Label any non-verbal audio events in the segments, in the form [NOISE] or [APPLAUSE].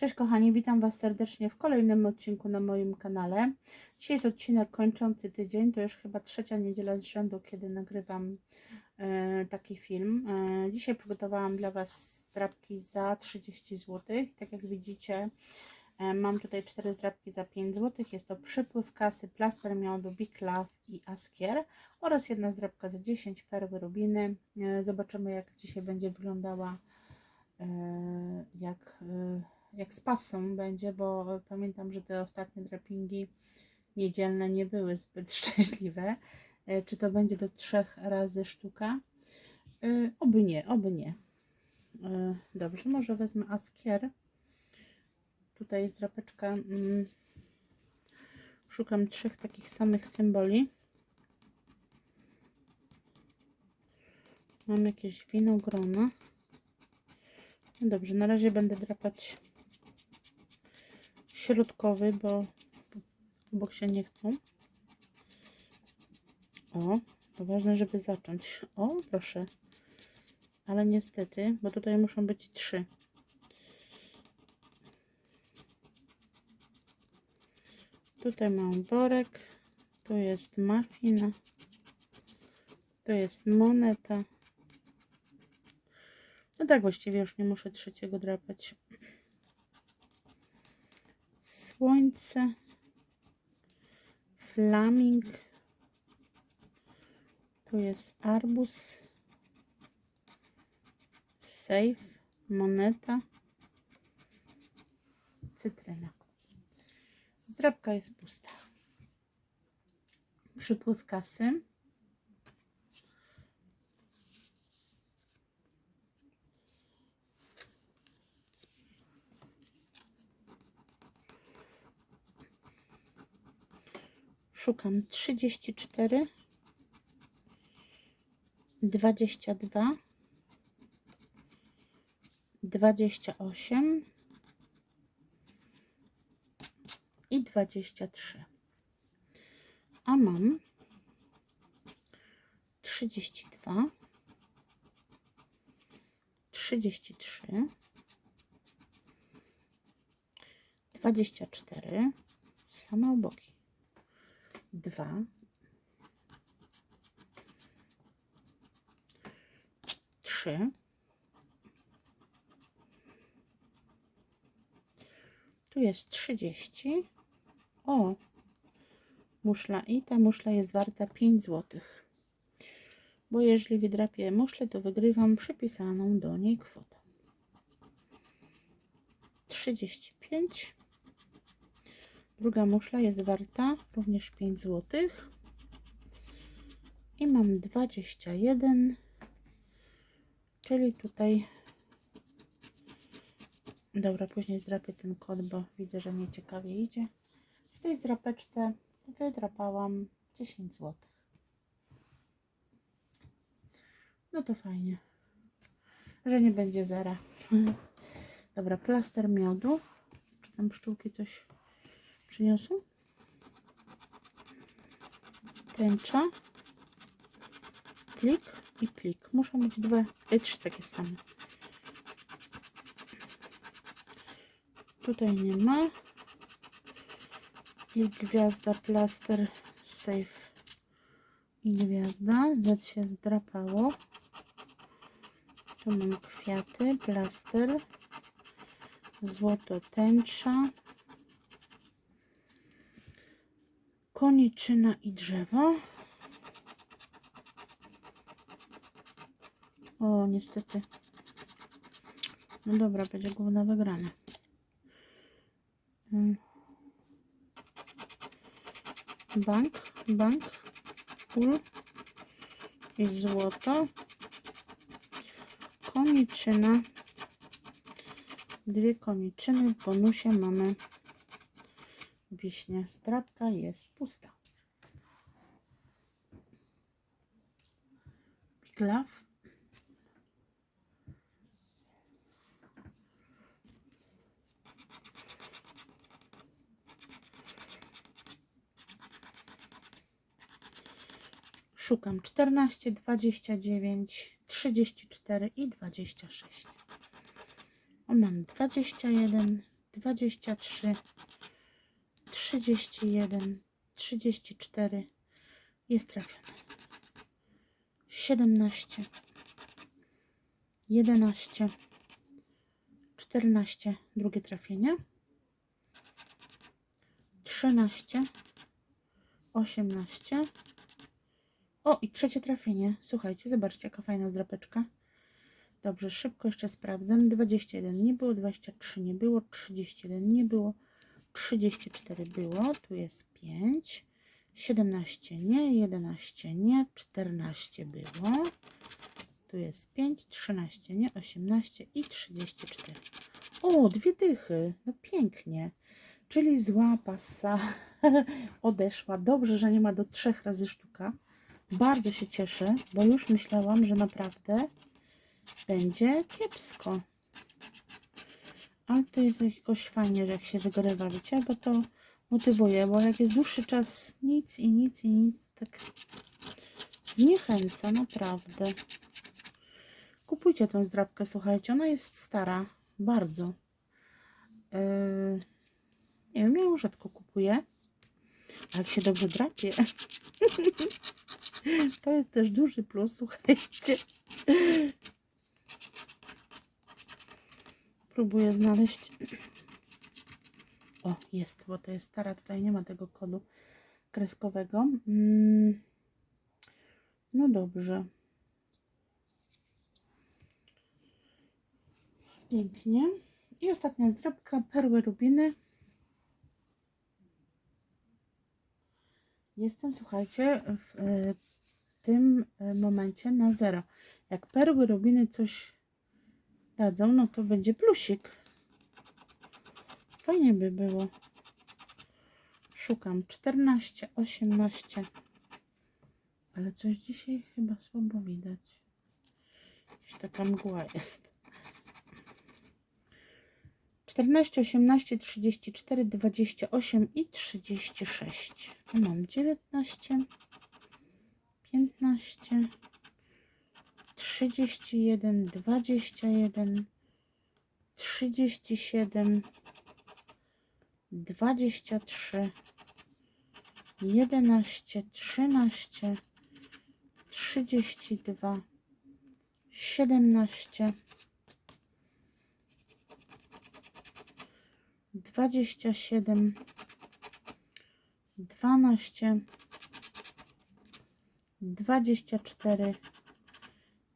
Cześć kochani, witam Was serdecznie w kolejnym odcinku na moim kanale. Dzisiaj jest odcinek kończący tydzień, to już chyba trzecia niedziela z rzędu, kiedy nagrywam e, taki film. E, dzisiaj przygotowałam dla Was zdrabki za 30 zł. Tak jak widzicie, e, mam tutaj cztery zdrabki za 5 zł. Jest to przypływ kasy, plaster miodu, Big Love i Askier oraz jedna zdrabka za 10 perły rubiny. Zobaczymy jak dzisiaj będzie wyglądała jak, jak z pasą będzie, bo pamiętam, że te ostatnie drapingi niedzielne nie były zbyt [LAUGHS] szczęśliwe. E, Czy to będzie do trzech razy sztuka? E, Oby nie, oby nie. E, Dobrze, może wezmę askier. Tutaj jest drapeczka. mm, Szukam trzech takich samych symboli. Mam jakieś winogrona. No dobrze, na razie będę drapać środkowy, bo obok się nie chcą. O, to ważne, żeby zacząć. O, proszę. Ale niestety, bo tutaj muszą być trzy. Tutaj mam worek. Tu jest mafina. Tu jest moneta. No tak właściwie już nie muszę trzeciego drapać. Słońce. Flaming. Tu jest arbus. Safe. Moneta. Cytryna. Zdrabka jest pusta. Przypływ kasy. Szukam. 34, 22, 28 i 23. A mam 32, 33, 24, same oboki. 2, 3, tu jest 30. O, muszla i ta muszla jest warta 5 zł. Bo jeżeli wydrapię muszlę, to wygrywam przypisaną do niej kwotę. 35. Druga muszla jest warta również 5 zł. I mam 21, czyli tutaj. Dobra, później zdrapię ten kod, bo widzę, że mnie ciekawie idzie. W tej zdrapeczce wydrapałam 10 zł. No to fajnie, że nie będzie zera. [LAUGHS] Dobra, plaster miodu. Czy tam pszczółki coś przyniosą? Tęcza. Plik i plik. Muszą być dwa, e, trzy takie same. Tutaj nie ma. I gwiazda, plaster, safe i gwiazda. Z się zdrapało. Tu mam kwiaty, plaster, złoto tęcza, koniczyna i drzewo. O, niestety. No dobra, będzie główna wygrana. Mm. Bank, bank, pól i złoto. Koniczyna. Dwie koniczyny. W bonusie mamy wiśnie. Strapka jest pusta. Love. Szukam 14, 29, 34 i 26. O, mam 21, 23, 31, 34. Jest trafione. 17, 11, 14. Drugie trafienie. 13, 18. O, i trzecie trafienie. Słuchajcie, zobaczcie, jaka fajna zdrapeczka. Dobrze, szybko jeszcze sprawdzam. 21 nie było, 23 nie było, 31 nie było, 34 było, tu jest 5, 17 nie, 11 nie, 14 było, tu jest 5, 13 nie, 18 i 34. O, dwie dychy, no pięknie. Czyli zła pasa [LAUGHS] odeszła. Dobrze, że nie ma do trzech razy sztuka. Bardzo się cieszę, bo już myślałam, że naprawdę będzie kiepsko. Ale to jest jakoś fajnie, że jak się wygrywa, wiecie, bo to motywuje, bo jak jest dłuższy czas nic i nic i nic, tak zniechęca, naprawdę. Kupujcie tą zdrabkę, słuchajcie, ona jest stara, bardzo. Yy, nie wiem, ja ją rzadko kupuję. A jak się dobrze drapie, [LAUGHS] to jest też duży plus, słuchajcie. Próbuję znaleźć. O, jest, bo to jest stara. Tutaj nie ma tego kodu kreskowego. Mm. No dobrze. Pięknie. I ostatnia zdrabka, perły rubiny. Jestem, słuchajcie, w e, tym e, momencie na zero. Jak perły rubiny coś dadzą, no to będzie plusik. Fajnie by było. Szukam 14, 18. Ale coś dzisiaj chyba słabo widać. Jakaś taka mgła jest. 14, 18, 34, 28 i 36. Tu mam 19, 15, 31, 21, 37, 23, 11, 13, 32, 17, 27, 12, 24,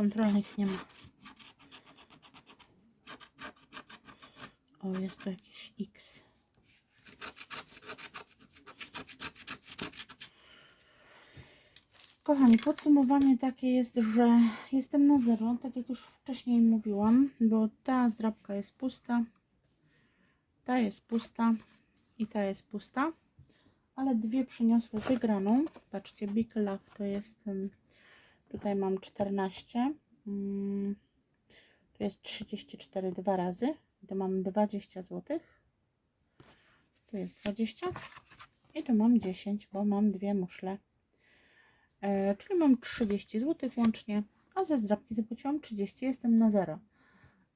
kontrolnych nie ma. O, jest tu jakiś X. Kochani, podsumowanie takie jest, że jestem na zero, tak jak już wcześniej mówiłam, bo ta zdrabka jest pusta, ta jest pusta i ta jest pusta, ale dwie przyniosły wygraną. Patrzcie, Big Love to jest, tutaj mam 14, mm, tu jest 34 dwa razy, tu mam 20 zł, tu jest 20 i tu mam 10, bo mam dwie muszle. E, czyli mam 30 zł łącznie, a ze zdrabki zapłaciłam 30, jestem na zero.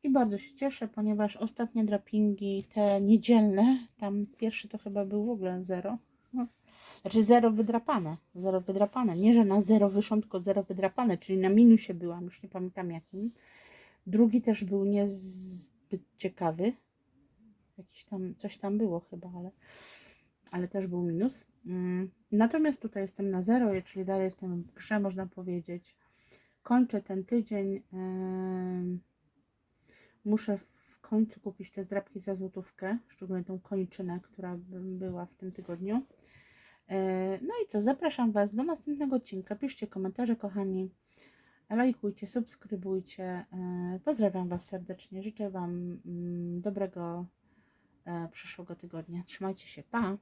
I bardzo się cieszę, ponieważ ostatnie drapingi, te niedzielne, tam pierwszy to chyba był w ogóle zero. Znaczy zero wydrapane, zero wydrapane. Nie, że na zero wyszłam, tylko zero wydrapane, czyli na minusie byłam, już nie pamiętam jakim. Drugi też był niezbyt ciekawy. Jakiś tam, coś tam było chyba, ale ale też był minus. Mm, Natomiast tutaj jestem na zero, czyli dalej jestem w grze, można powiedzieć. Kończę ten tydzień. Muszę w końcu kupić te zdrabki za złotówkę, szczególnie tą koniczynę, która by- była w tym tygodniu. E, No i co, zapraszam Was do następnego odcinka. Piszcie komentarze, kochani. Lajkujcie, subskrybujcie. E, Pozdrawiam Was serdecznie. Życzę Wam mm, dobrego e, przyszłego tygodnia. Trzymajcie się. Pa!